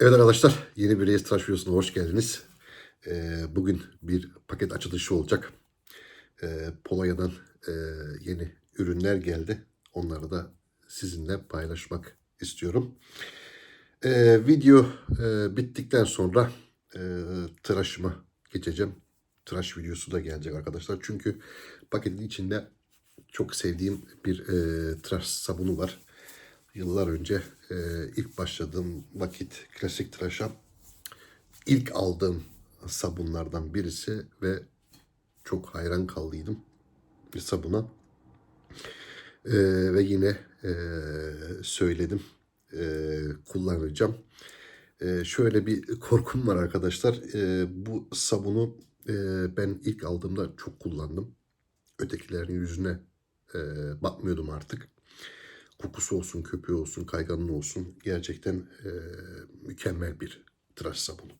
Evet arkadaşlar yeni bir Reis Tıraş videosuna hoş geldiniz. Ee, bugün bir paket açılışı olacak. Ee, Polonya'dan e, yeni ürünler geldi. Onları da sizinle paylaşmak istiyorum. Ee, video e, bittikten sonra e, tıraşıma geçeceğim. Tıraş videosu da gelecek arkadaşlar. Çünkü paketin içinde çok sevdiğim bir e, tıraş sabunu var. Yıllar önce e, ilk başladığım vakit klasik tıraşa ilk aldığım sabunlardan birisi ve çok hayran kaldıydım bir sabuna. E, ve yine e, söyledim e, kullanacağım. E, şöyle bir korkum var arkadaşlar. E, bu sabunu e, ben ilk aldığımda çok kullandım. Ötekilerin yüzüne e, bakmıyordum artık kokusu olsun, köpüğü olsun, kayganlığı olsun gerçekten e, mükemmel bir tıraş sabunu.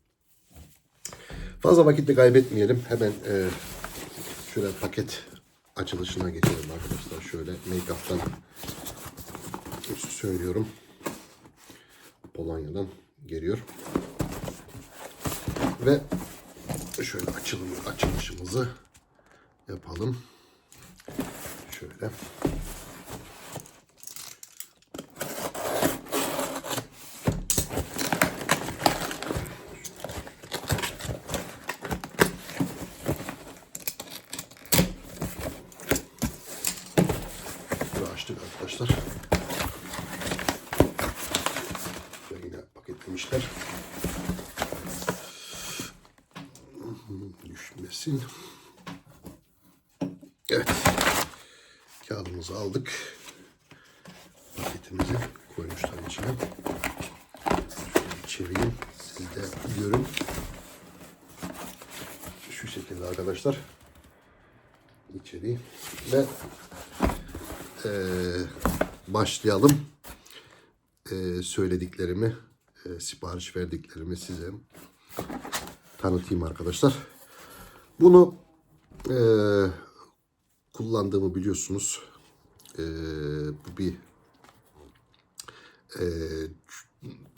Fazla vakit de kaybetmeyelim. Hemen e, şöyle paket açılışına geçelim arkadaşlar. Şöyle make-up'tan söylüyorum. Polonya'dan geliyor. Ve şöyle açılım, açılışımızı yapalım. Şöyle. Şöyle açtık arkadaşlar. Şöyle yine paketlemişler. Düşmesin. Evet. Kağıdımızı aldık. Paketimizi koymuşlar içine. Şöyle çevireyim. Siz de görün. Şu şekilde arkadaşlar. İçeriği. Ve eee, başlayalım. Eee, söylediklerimi, eee, sipariş verdiklerimi size tanıtayım arkadaşlar. Bunu eee, kullandığımı biliyorsunuz. Eee, bu bir eee,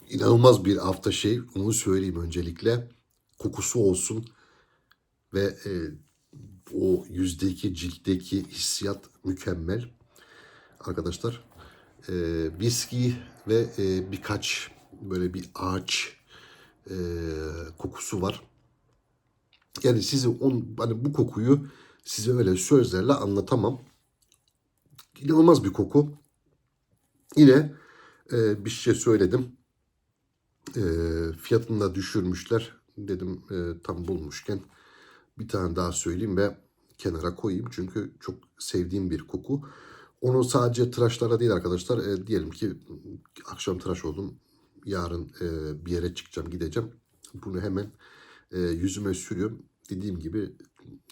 inanılmaz bir hafta şey. Onu söyleyeyim öncelikle. Kokusu olsun ve eee, o yüzdeki ciltteki hissiyat mükemmel arkadaşlar. E, viski ve e, birkaç böyle bir ağaç e, kokusu var. Yani size on, hani bu kokuyu size öyle sözlerle anlatamam. İnanılmaz bir koku. Yine e, bir şey söyledim. E, fiyatını da düşürmüşler. Dedim e, tam bulmuşken bir tane daha söyleyeyim ve kenara koyayım. Çünkü çok sevdiğim bir koku. Onu sadece tıraşlara değil arkadaşlar. E, diyelim ki akşam tıraş oldum. Yarın e, bir yere çıkacağım, gideceğim. Bunu hemen e, yüzüme sürüyorum. Dediğim gibi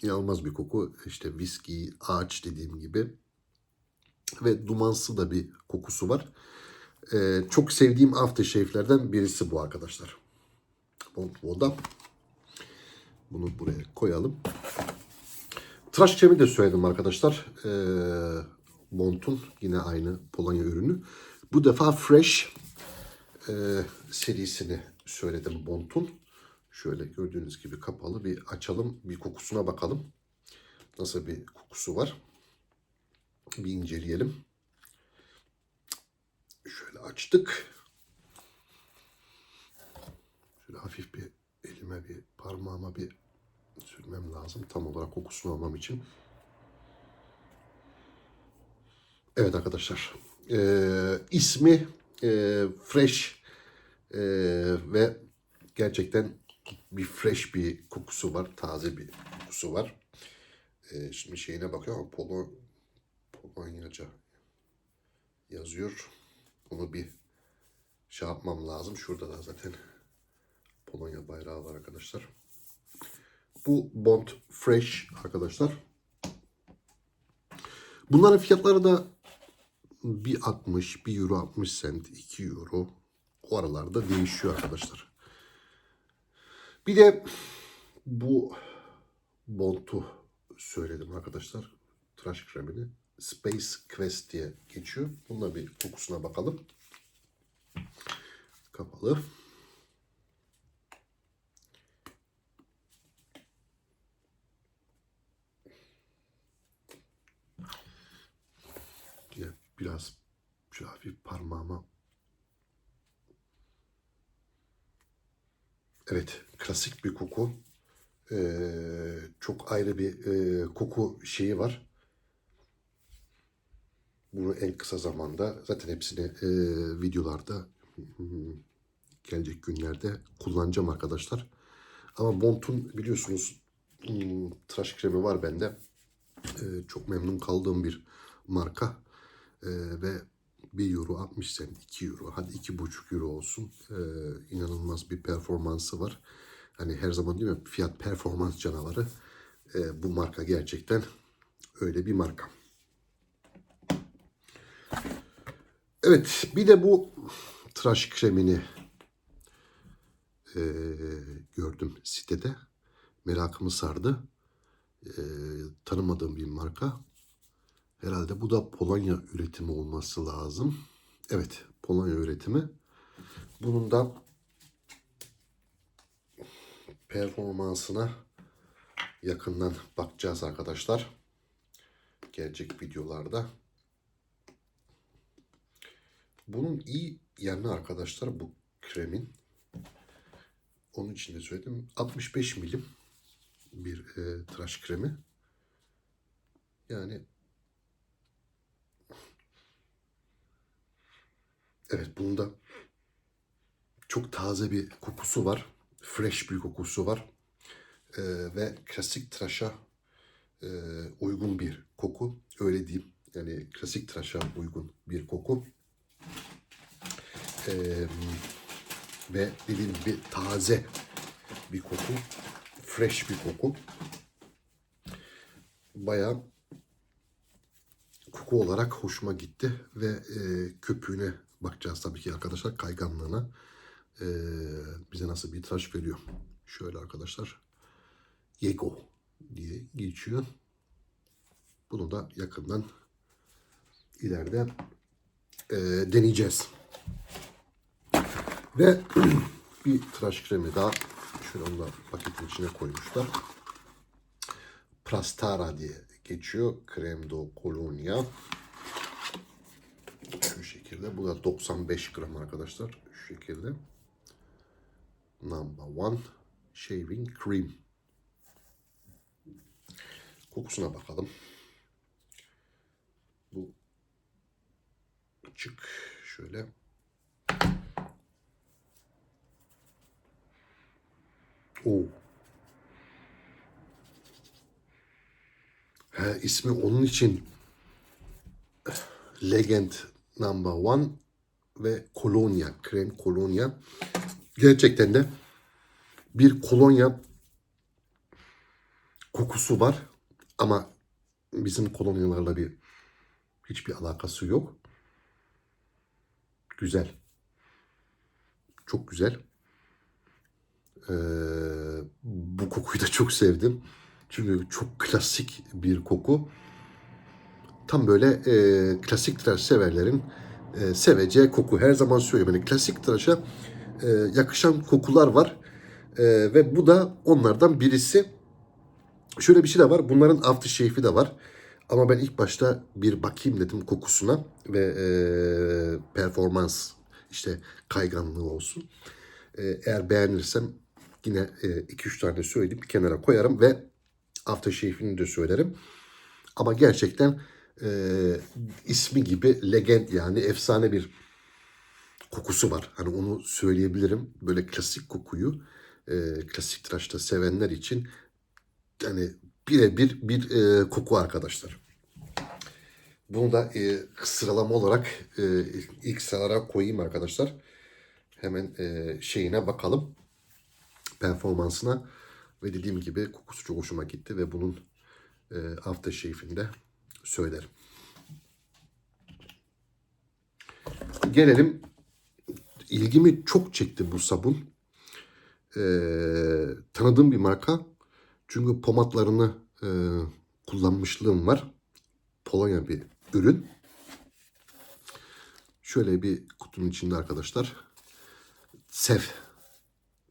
inanılmaz bir koku. İşte viski, ağaç dediğim gibi. Ve dumansı da bir kokusu var. E, çok sevdiğim aftershave'lerden birisi bu arkadaşlar. Voda. Bunu buraya koyalım. Tıraş kremi de söyledim arkadaşlar. Ee, Mont'un yine aynı Polonya ürünü. Bu defa Fresh e, serisini söyledim Mont'un. Şöyle gördüğünüz gibi kapalı bir açalım. Bir kokusuna bakalım. Nasıl bir kokusu var. Bir inceleyelim. Şöyle açtık. Şöyle hafif bir elime bir parmağıma bir sürmem lazım. Tam olarak kokusunu almam için. Evet arkadaşlar. Ee, ismi e, Fresh e, ve gerçekten bir fresh bir kokusu var. Taze bir kokusu var. Ee, şimdi şeyine bakıyorum Polo, Polonyaca yazıyor. Bunu bir şey yapmam lazım. Şurada da zaten Polonya bayrağı var arkadaşlar. Bu Bond Fresh arkadaşlar. Bunların fiyatları da bir 60, bir euro 60 cent, 2 euro o aralarda değişiyor arkadaşlar. Bir de bu Bond'u söyledim arkadaşlar. Tıraş kremini. Space Quest diye geçiyor. Bununla bir kokusuna bakalım. Kapalı. Ya biraz şu hafif parmağıma Evet, klasik bir koku. Ee, çok ayrı bir e, koku şeyi var. Bunu en kısa zamanda zaten hepsini e, videolarda gelecek günlerde kullanacağım arkadaşlar. Ama Mont'un biliyorsunuz tıraş kremi var bende. Ee, çok memnun kaldığım bir marka. Ee, ve 1 euro 60 cent, 2 euro, hadi 2,5 euro olsun. Ee, inanılmaz bir performansı var. Hani her zaman değil mi fiyat performans canavarı. Ee, bu marka gerçekten öyle bir marka. Evet bir de bu tıraş kremini eee, gördüm sitede. Merakımı sardı. Eee, tanımadığım bir marka. Herhalde bu da Polonya üretimi olması lazım. Evet, Polonya üretimi. Bunun da performansına yakından bakacağız arkadaşlar. Gelecek videolarda. Bunun iyi yanı arkadaşlar bu kremin. Onun için de söyledim. 65 milim bir e, tıraş kremi. Yani Evet bunda çok taze bir kokusu var. Fresh bir kokusu var. Ee, ve klasik tıraşa e, uygun bir koku. Öyle diyeyim. Yani klasik tıraşa uygun bir koku. Ee, ve dediğim gibi taze bir koku. Fresh bir koku. Bayağı koku olarak hoşuma gitti ve e, köpüğüne bakacağız tabii ki arkadaşlar kayganlığına e, bize nasıl bir tıraş veriyor. Şöyle arkadaşlar Yego diye geçiyor. Bunu da yakından ileride e, deneyeceğiz. Ve bir tıraş kremi daha şöyle onu da paketin içine koymuşlar. Prastara diye geçiyor. Krem do Colonia. Şu şekilde. Bu da 95 gram arkadaşlar. Şu şekilde. Number one shaving cream. Kokusuna bakalım. Bu çık şöyle. Oo. He, ismi onun için Legend Number One ve kolonya, krem kolonya. Gerçekten de bir kolonya kokusu var ama bizim kolonyalarla bir hiçbir alakası yok. Güzel. Çok güzel. Ee, bu kokuyu da çok sevdim. Çünkü çok klasik bir koku. Tam böyle e, klasik tıraş severlerin e, seveceği koku. Her zaman söylüyorum. Yani klasik tıraşa e, yakışan kokular var. E, ve bu da onlardan birisi. Şöyle bir şey de var. Bunların aftershave'i de var. Ama ben ilk başta bir bakayım dedim kokusuna ve e, performans işte kayganlığı olsun. E, eğer beğenirsem yine 2-3 tane söyleyip kenara koyarım ve aftershave'ini de söylerim. Ama gerçekten e, ismi gibi legend yani efsane bir kokusu var. Hani onu söyleyebilirim. Böyle klasik kokuyu e, klasik tıraşta sevenler için yani birebir bir e, koku arkadaşlar. Bunu da e, sıralama olarak e, ilk sıralara koyayım arkadaşlar. Hemen e, şeyine bakalım. Performansına. Ve dediğim gibi kokusu çok hoşuma gitti ve bunun e, aftershave'ini de söylerim. Gelelim ilgimi çok çekti bu sabun. E, tanıdığım bir marka. Çünkü pomatlarını e, kullanmışlığım var. Polonya bir ürün. Şöyle bir kutunun içinde arkadaşlar. Sev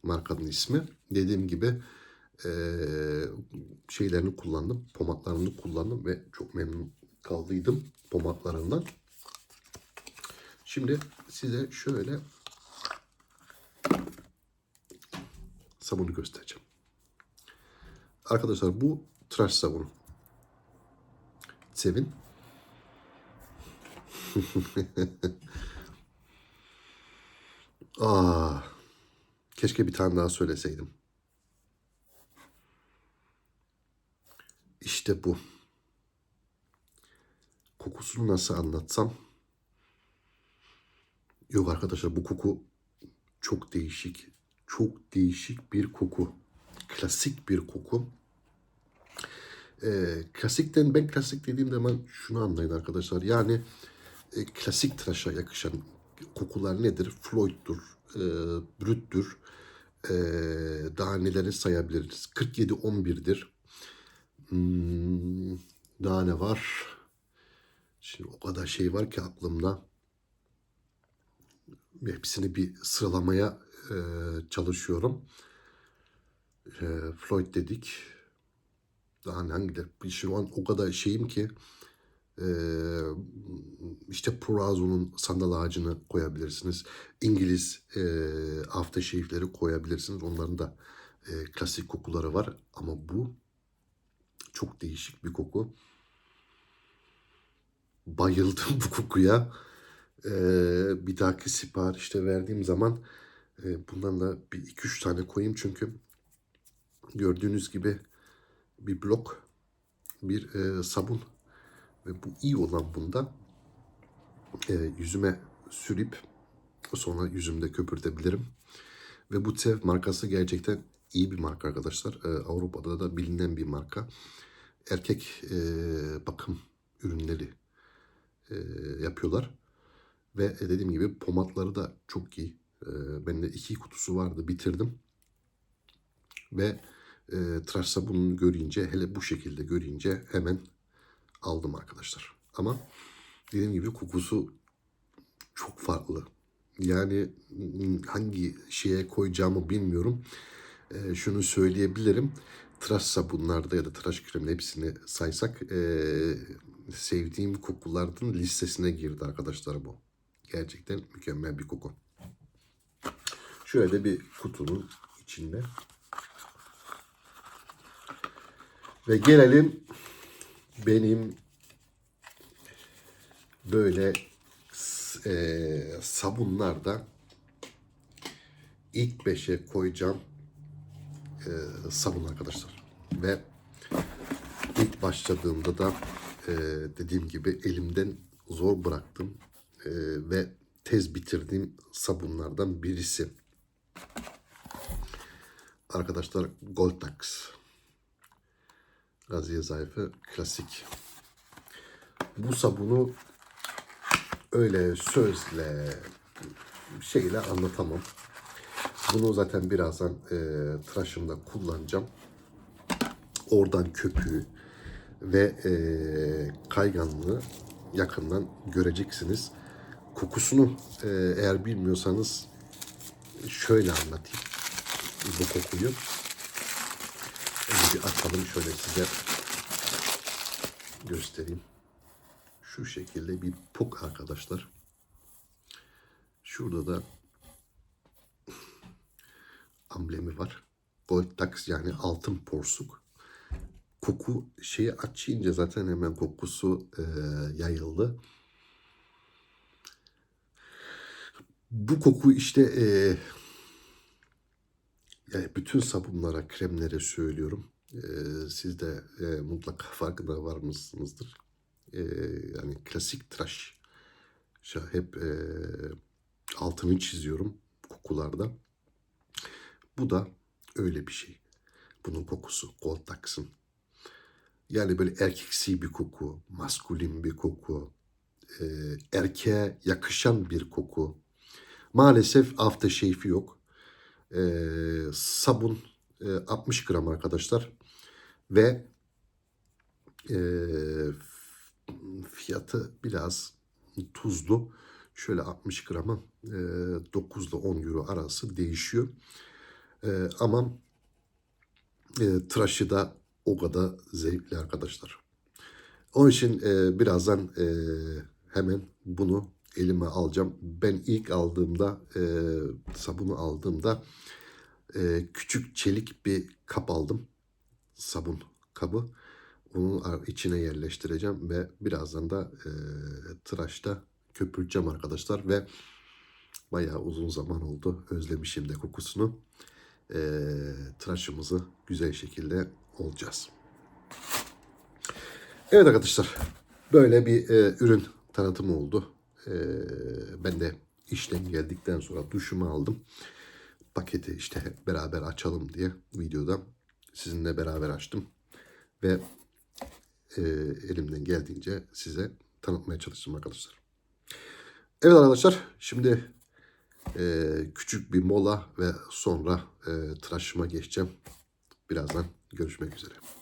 markanın ismi. Dediğim gibi e, şeylerini kullandım. Pomatlarını kullandım ve çok memnun kaldıydım pomatlarından. Şimdi size şöyle sabunu göstereceğim. Arkadaşlar bu tıraş sabunu. Sevin. Aa, keşke bir tane daha söyleseydim. İşte bu. Kokusunu nasıl anlatsam? Yok arkadaşlar bu koku çok değişik. Çok değişik bir koku. Klasik bir koku. Ee, klasikten ben klasik dediğim zaman şunu anlayın arkadaşlar. Yani e, klasik tıraşa yakışan kokular nedir? Floyd'dur, e, Brüt'tür. E, daha neleri sayabiliriz? 47-11'dir. Hmm, daha ne var? Şimdi o kadar şey var ki aklımda. Hepsini bir sıralamaya e, çalışıyorum. E, Floyd dedik. Daha hangileri? Şu an o kadar şeyim ki e, işte Purazo'nun sandal ağacını koyabilirsiniz. İngiliz e, aftershave'leri koyabilirsiniz. Onların da e, klasik kokuları var. Ama bu çok değişik bir koku. Bayıldım bu kokuya. Ee, bir dahaki siparişte verdiğim zaman e, bundan da bir iki üç tane koyayım çünkü gördüğünüz gibi bir blok bir e, sabun ve bu iyi olan bunda e, yüzüme sürüp sonra yüzümde köpürtebilirim. Ve bu TEV markası gerçekten iyi bir marka arkadaşlar. E, Avrupa'da da bilinen bir marka. Erkek e, bakım ürünleri e, yapıyorlar. Ve e, dediğim gibi pomatları da çok iyi. E, bende iki kutusu vardı bitirdim. Ve e, tıraş sabununu görünce hele bu şekilde görünce hemen aldım arkadaşlar. Ama dediğim gibi kokusu çok farklı. Yani m, hangi şeye koyacağımı bilmiyorum. E, şunu söyleyebilirim. Tıraş sabunlarda ya da tıraş kreminin hepsini saysak e, sevdiğim kokulardan listesine girdi arkadaşlar bu. Gerçekten mükemmel bir koku. Şöyle bir kutunun içinde. Ve gelelim benim böyle eee sabunlarda ilk beşe koyacağım eee, sabun arkadaşlar. Ve ilk başladığımda da eee, dediğim gibi elimden zor bıraktım eee, ve tez bitirdiğim sabunlardan birisi. Arkadaşlar Goltax. Gaziye Zayfı klasik. Bu sabunu öyle sözle şeyle anlatamam. Bunu zaten birazdan e, tıraşımda kullanacağım. Oradan köpüğü ve e, kayganlığı yakından göreceksiniz. Kokusunu e, eğer bilmiyorsanız şöyle anlatayım bu kokuyu. Önce bir açalım şöyle size göstereyim. Şu şekilde bir pok arkadaşlar. Şurada da amblemi var. Gold Tax yani altın porsuk. Koku şeyi açınca zaten hemen kokusu e, yayıldı. Bu koku işte e, yani bütün sabunlara, kremlere söylüyorum. E, siz de e, mutlaka farkında var mısınızdır? E, yani klasik tıraş. Şu hep e, altını çiziyorum kokularda. Bu da öyle bir şey. Bunun kokusu Gold Tax'ın. Yani böyle erkeksi bir koku, maskulin bir koku, e, erkeğe yakışan bir koku. Maalesef aftershave'i yok. E, sabun e, 60 gram arkadaşlar. Ve e, fiyatı biraz tuzlu. Şöyle 60 gramı e, 9 ile 10 euro arası değişiyor. E, ama e, tıraşı da o kadar zevkli arkadaşlar. Onun için e, birazdan e, hemen bunu elime alacağım. Ben ilk aldığımda e, sabunu aldığımda e, küçük çelik bir kap aldım. Sabun kabı. Onu ar- içine yerleştireceğim ve birazdan da e, tıraşta köpürteceğim arkadaşlar ve bayağı uzun zaman oldu. Özlemişim de kokusunu. E, tıraşımızı güzel şekilde olacağız. Evet arkadaşlar böyle bir e, ürün tanıtımı oldu. E, ben de işten geldikten sonra duşumu aldım. Paketi işte beraber açalım diye videoda sizinle beraber açtım. Ve e, elimden geldiğince size tanıtmaya çalıştım arkadaşlar. Evet arkadaşlar şimdi e, küçük bir mola ve sonra e, tıraşıma geçeceğim. Birazdan görüşmek üzere.